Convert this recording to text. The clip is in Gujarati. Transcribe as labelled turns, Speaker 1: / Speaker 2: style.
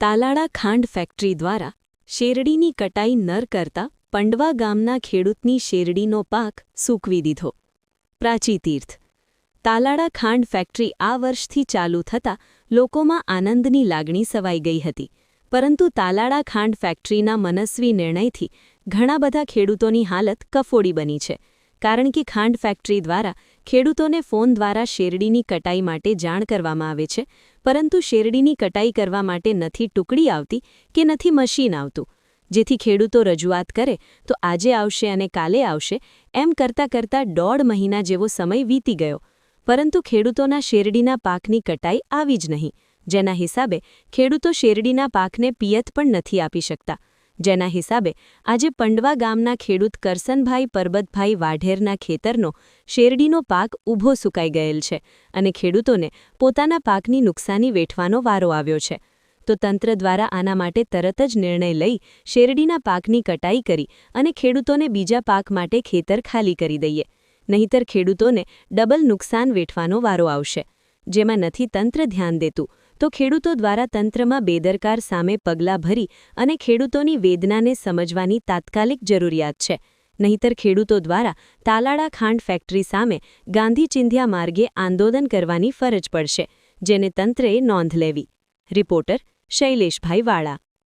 Speaker 1: તાલાળા ખાંડ ફેક્ટરી દ્વારા શેરડીની કટાઈ નર કરતા પંડવા ગામના ખેડૂતની શેરડીનો પાક સૂકવી દીધો. પ્રાચી તીર્થ. તાલાળા ખાંડ ફેક્ટરી આ વર્ષથી ચાલુ થતાં લોકોમાં આનંદની લાગણી સવાઈ ગઈ હતી. પરંતુ તાલાળા ખાંડ ફેક્ટરીના મનસ્વી નિર્ણયથી ઘણા બધા ખેડૂતોની હાલત કફોડી બની છે. કારણ કે ખાંડ ફેક્ટરી દ્વારા ખેડૂતોને ફોન દ્વારા શેરડીની કટાઈ માટે જાણ કરવામાં આવે છે, પરંતુ શેરડીની કટાઈ કરવા માટે નથી ટુકડી આવતી કે નથી મશીન આવતું. જેથી ખેડૂતો રજૂઆત કરે તો આજે આવશે અને કાલે આવશે, એમ કરતાં કરતાં દોઢ મહિના જેવો સમય વીતી ગયો. પરંતુ ખેડૂતોના શેરડીના પાકની કટાઈ આવી જ નહીં. જેના હિસાબે ખેડૂતો શેરડીના પાકને પિયત પણ નથી આપી શકતા. જેના હિસાબે આજે પંડવા ગામના ખેડૂત કરસનભાઈ પરબતભાઈ વાઢેરના ખેતરનો શેરડીનો પાક ઊભો સુકાઈ ગયેલ છે અને ખેડૂતોને પોતાના પાકની નુકસાની વેઠવાનો વારો આવ્યો છે. તો તંત્ર દ્વારા આના માટે તરત જ નિર્ણય લઈ શેરડીના પાકની કટાઈ કરી અને ખેડૂતોને બીજા પાક માટે ખેતર ખાલી કરી દઈએ. નહીંતર ખેડૂતોને ડબલ નુકસાન વેઠવાનો વારો આવશે. જેમાં નથી તંત્ર ધ્યાન દેતું, તો ખેડૂતો દ્વારા તંત્રમાં બેદરકાર સામે પગલાં ભરી અને ખેડૂતોની વેદનાને સમજવાની તાત્કાલિક જરૂરિયાત છે. નહીંતર ખેડૂતો દ્વારા તાલાળા ખાંડ ફેક્ટરી સામે ગાંધી ચિંધ્યા માર્ગે આંદોલન કરવાની ફરજ પડશે, જેને તંત્રએ નોંધ લેવી. રિપોર્ટર શૈલેષભાઈ વાળા.